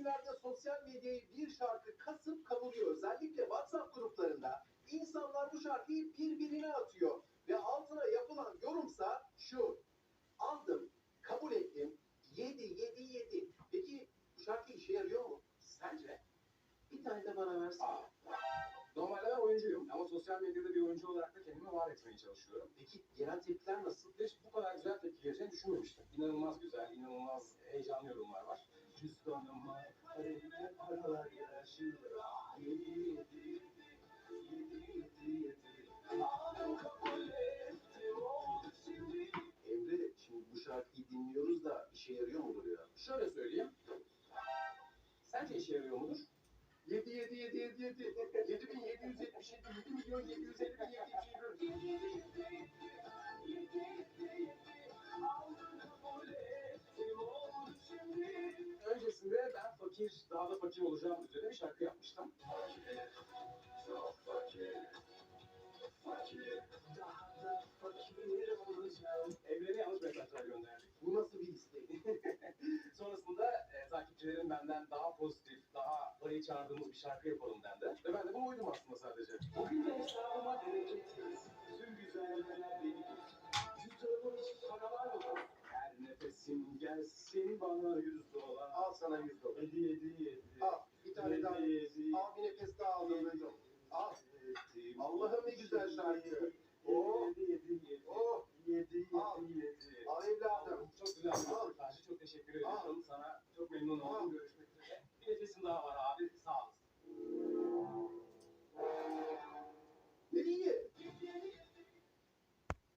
günlerde sosyal medyayı bir şarkı kasıp kavuruyor. Özellikle WhatsApp gruplarında insanlar bu şarkıyı birbirine atıyor. Ve altına yapılan yorumsa şu. Aldım, kabul ettim, yedi, yedi, yedi. Peki bu şarkı işe yarıyor mu? Sence? Bir tane de bana versin. Normalde ben oyuncuyum ama sosyal medyada bir oyuncu olarak da kendimi var etmeye çalışıyorum. Peki genel tepkiler nasıl? Hiç bu kadar güzel tepki geleceğini düşünmemiştim. İnanılmaz güzel, inanılmaz heyecanlı yorumlar var. Cüzdanıma kalemle paralar yaşıyor. Yedi, yedi, yedi, yedi, yedi. Emre, şimdi bu şarkıyı dinliyoruz da işe yarıyor mudur ya? Şöyle söyleyeyim. Sence işe yarıyor mudur? 7 7 7 7 7 7777 7 milyon 750 Fakir, daha da fakir olacağım üzerine bir şarkı yapmıştım. Evlere yanlış mesajlar gönderdik. Bu nasıl bir istek? Sonrasında e, takipçilerin benden daha pozitif, daha parayı çağırdığımız bir şarkı yapalım dendi. Ve ben de buna uydum aslında sadece. Bugün de hesabıma bereketsiz. Tüm güzellikler benim. Cüzdanıma Yani seni bana 100 dolar. Al sana 100 dolar. Hediye hediye hediye. Al bir tane daha. Al bir nefes daha al Ömer'cim. Al. Allah'ım ne güzel şarkı. Oh. Oh. Al. Al evladım. Çok güzel. Al. Çok teşekkür ederim. Al Sana çok memnun oldum. Görüşmek üzere. Bir nefesim daha var abi.